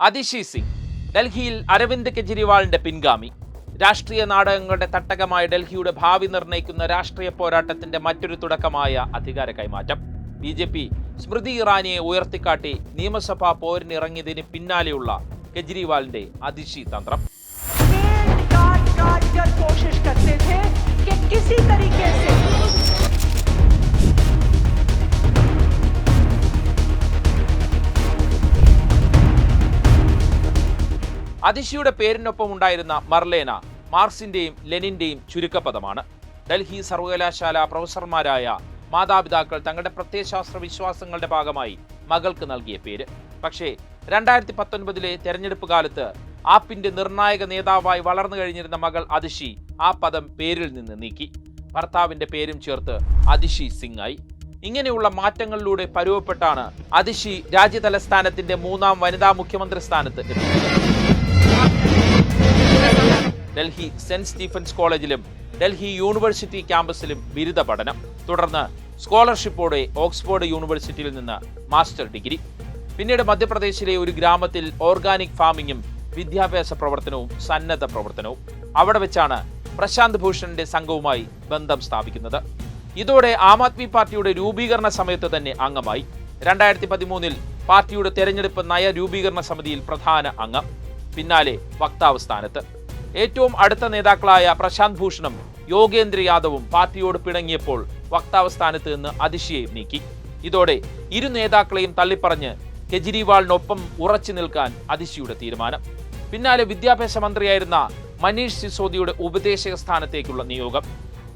അതിഷി സിംഗ് ഡൽഹിയിൽ അരവിന്ദ് കെജ്രിവാളിന്റെ പിൻഗാമി. രാഷ്ട്രീയ നാടകങ്ങളുടെ തട്ടകമായ ഡൽഹിയുടെ ഭാവി നിർണയിക്കുന്ന രാഷ്ട്രീയ പോരാട്ടത്തിന്റെ മറ്റൊരു തുടക്കമായ അധികാര കൈമാറ്റം. ബി ജെ പി സ്മൃതി ഇറാനിയെ ഉയർത്തിക്കാട്ടി നിയമസഭാ പോരിനിറങ്ങിയതിന് പിന്നാലെയുള്ള കെജ്രിവാളിന്റെ അതിഷി തന്ത്രം. അതിശയുടെ പേരിനൊപ്പം ഉണ്ടായിരുന്ന മർലേന മാർക്സിന്റെയും ലെനിന്റെയും ചുരുക്കപദമാണ്. ഡൽഹി സർവകലാശാല പ്രൊഫസർമാരായ മാതാപിതാക്കൾ തങ്ങളുടെ പ്രത്യയശാസ്ത്ര വിശ്വാസങ്ങളുടെ ഭാഗമായി മകൾക്ക് നൽകിയ പേര്. പക്ഷേ രണ്ടായിരത്തി പത്തൊൻപതിലെ തെരഞ്ഞെടുപ്പ് കാലത്ത് ആപ്പിന്റെ നിർണായക നേതാവായി വളർന്നു കഴിഞ്ഞിരുന്ന മകൾ അതിഷി ആ പദം പേരിൽ നിന്ന് നീക്കി. ഭർത്താവിന്റെ പേരും ചേർത്ത് അതിഷി സിംഗ് ആയി ഇങ്ങനെയുള്ള മാറ്റങ്ങളിലൂടെ പരുവപ്പെട്ടാണ് അതിഷി രാജ്യതലസ്ഥാനത്തിന്റെ മൂന്നാം വനിതാ മുഖ്യമന്ത്രി സ്ഥാനത്ത് എത്തിയത്. ഡൽഹി സെന്റ് സ്റ്റീഫൻസ് കോളേജിലും ഡൽഹി യൂണിവേഴ്സിറ്റി ക്യാമ്പസിലും ബിരുദ പഠനം. തുടർന്ന് സ്കോളർഷിപ്പോടെ ഓക്സ്ഫോർഡ് യൂണിവേഴ്സിറ്റിയിൽ നിന്ന് മാസ്റ്റർ ഡിഗ്രി. പിന്നീട് മധ്യപ്രദേശിലെ ഒരു ഗ്രാമത്തിൽ ഓർഗാനിക് ഫാമിങ്ങും വിദ്യാഭ്യാസ പ്രവർത്തനവും സന്നദ്ധ പ്രവർത്തനവും. അവിടെ വെച്ചാണ് പ്രശാന്ത് ഭൂഷണിന്റെ സംഘവുമായി ബന്ധം സ്ഥാപിക്കുന്നത്. ഇതോടെ ആം ആദ്മി പാർട്ടിയുടെ രൂപീകരണ സമയത്ത് തന്നെ അംഗമായി. രണ്ടായിരത്തി പതിമൂന്നിൽ പാർട്ടിയുടെ തെരഞ്ഞെടുപ്പ് നയ രൂപീകരണ സമിതിയിൽ പ്രധാന അംഗം. പിന്നാലെ വക്താവ് സ്ഥാനത്ത്. ഏറ്റവും അടുത്ത നേതാക്കളായ പ്രശാന്ത് ഭൂഷണും യോഗേന്ദ്ര യാദവും പാർട്ടിയോട് പിണങ്ങിയപ്പോൾ വക്താവ് സ്ഥാനത്ത് നിന്ന് അതിശയെ നീക്കി. ഇതോടെ ഇരു നേതാക്കളെയും തള്ളിപ്പറഞ്ഞ് കെജ്രിവാളിനൊപ്പം ഉറച്ചു നിൽക്കാൻ അതിശിയുടെ തീരുമാനം. പിന്നാലെ വിദ്യാഭ്യാസ മന്ത്രിയായിരുന്ന മനീഷ് സിസോദിയുടെ ഉപദേശക സ്ഥാനത്തേക്കുള്ള നിയോഗം.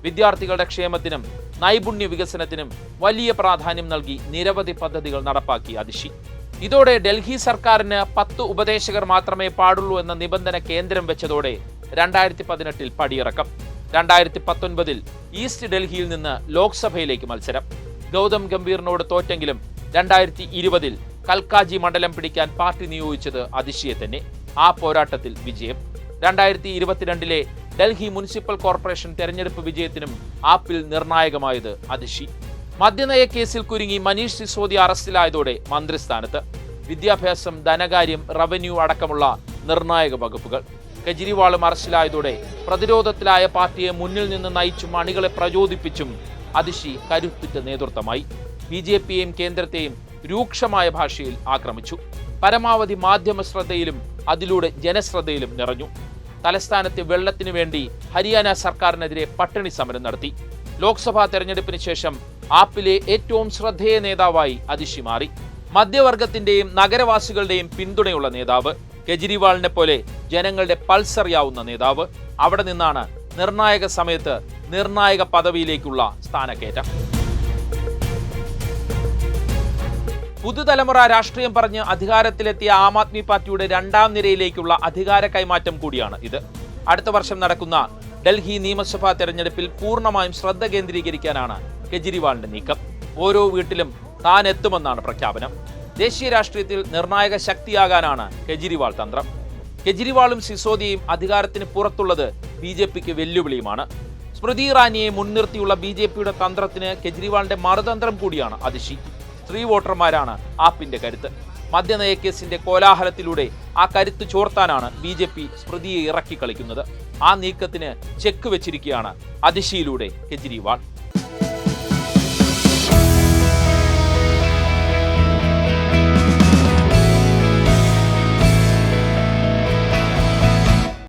വിദ്യാർത്ഥികളുടെ ക്ഷേമത്തിനും നൈപുണ്യ വികസനത്തിനും വലിയ പ്രാധാന്യം നൽകി നിരവധി പദ്ധതികൾ നടപ്പാക്കി അതിഷി ഇതോടെ ഡൽഹി സർക്കാരിന് പത്ത് ഉപദേശകർ മാത്രമേ പാടുള്ളൂ എന്ന നിബന്ധന കേന്ദ്രം വെച്ചതോടെ രണ്ടായിരത്തി പതിനെട്ടിൽ പടിയിറക്കം. രണ്ടായിരത്തി പത്തൊൻപതിൽ ഈസ്റ്റ് ഡൽഹിയിൽ നിന്ന് ലോക്സഭയിലേക്ക് മത്സരം. ഗൗതം ഗംഭീറിനോട് തോറ്റെങ്കിലും രണ്ടായിരത്തി ഇരുപതിൽ കൽക്കാജി മണ്ഡലം പിടിക്കാൻ പാർട്ടി നിയോഗിച്ചത് അതിശയെ തന്നെ. ആ പോരാട്ടത്തിൽ വിജയം. രണ്ടായിരത്തി ഇരുപത്തിരണ്ടിലെ ഡൽഹി മുനിസിപ്പൽ കോർപ്പറേഷൻ തെരഞ്ഞെടുപ്പ് വിജയത്തിനും ആപ്പിൽ നിർണായകമായത് അതിഷി മദ്യനയ കേസിൽ കുരുങ്ങി മനീഷ് സിസോദി അറസ്റ്റിലായതോടെ മന്ത്രിസ്ഥാനത്ത്. വിദ്യാഭ്യാസം ധനകാര്യം റവന്യൂ അടക്കമുള്ള നിർണായക വകുപ്പുകൾ. കെജ്രിവാളും അറസ്റ്റിലായതോടെ പ്രതിരോധത്തിലായ പാർട്ടിയെ മുന്നിൽ നിന്ന് നയിച്ചും അണികളെ പ്രചോദിപ്പിച്ചും അതിശി കരുത്തുറ്റ നേതൃത്വമായി. ബി ജെ പിയെയും കേന്ദ്രത്തെയും രൂക്ഷമായ ഭാഷയിൽ ആക്രമിച്ചു. പരമാവധി മാധ്യമ ശ്രദ്ധയിലും അതിലൂടെ ജനശ്രദ്ധയിലും നിറഞ്ഞു. തലസ്ഥാനത്തെ വെള്ളത്തിനു വേണ്ടി ഹരിയാന സർക്കാരിനെതിരെ പട്ടിണി സമരം നടത്തി. ലോക്സഭാ തെരഞ്ഞെടുപ്പിന് ശേഷം ആപ്പിലെ ഏറ്റവും ശ്രദ്ധേയ നേതാവായി അതിഷി മാറി മധ്യവർഗത്തിന്റെയും നഗരവാസികളുടെയും പിന്തുണയുള്ള നേതാവ് കെജ്രിവാളിനെ പോലെ ജനങ്ങളുടെ പൾസ് അറിയാവുന്ന നേതാവ് അവിടെ നിന്നാണ് നിർണായക സമയത്ത് നിർണായക പദവിയിലേക്കുള്ള സ്ഥാനക്കയറ്റം. പുതുതലമുറ രാഷ്ട്രീയം പറഞ്ഞ് അധികാരത്തിലെത്തിയ ആം ആദ്മി പാർട്ടിയുടെ രണ്ടാം നിരയിലേക്കുള്ള അധികാര കൈമാറ്റം കൂടിയാണ് ഇത്. അടുത്ത വർഷം നടക്കുന്ന ഡൽഹി നിയമസഭാ തെരഞ്ഞെടുപ്പിൽ പൂർണമായും ശ്രദ്ധ കേന്ദ്രീകരിക്കാനാണ് കെജ്രിവാളിന്റെ നീക്കം. ഓരോ വീട്ടിലും താൻ എത്തുമെന്നാണ് പ്രഖ്യാപനം. ദേശീയ രാഷ്ട്രീയത്തിൽ നിർണായക ശക്തിയാകാനാണ് കെജ്രിവാൾ തന്ത്രം. കെജ്രിവാളും സിസോദിയയും അധികാരത്തിന് പുറത്തുള്ളത് ബി ജെ പിക്ക് വെല്ലുവിളിയുമാണ്. സ്മൃതി ഇറാനിയെ മുൻനിർത്തിയുള്ള ബി ജെ പിയുടെ തന്ത്രത്തിന് കെജ്രിവാളിന്റെ മറുതന്ത്രം കൂടിയാണ് അതിശി. സ്ത്രീ വോട്ടർമാരാണ് ആപ്പിന്റെ കരുത്ത്. മദ്യനയ കേസിന്റെ കോലാഹലത്തിലൂടെ ആ കരുത്ത് ചോർത്താനാണ് ബി ജെ പി സ്മൃതിയെ ഇറക്കി കളിക്കുന്നത് ആ നീക്കത്തിന് ചെക്ക് വെച്ചിരിക്കുകയാണ് അതിശിയിലൂടെ കെജ്രിവാൾ.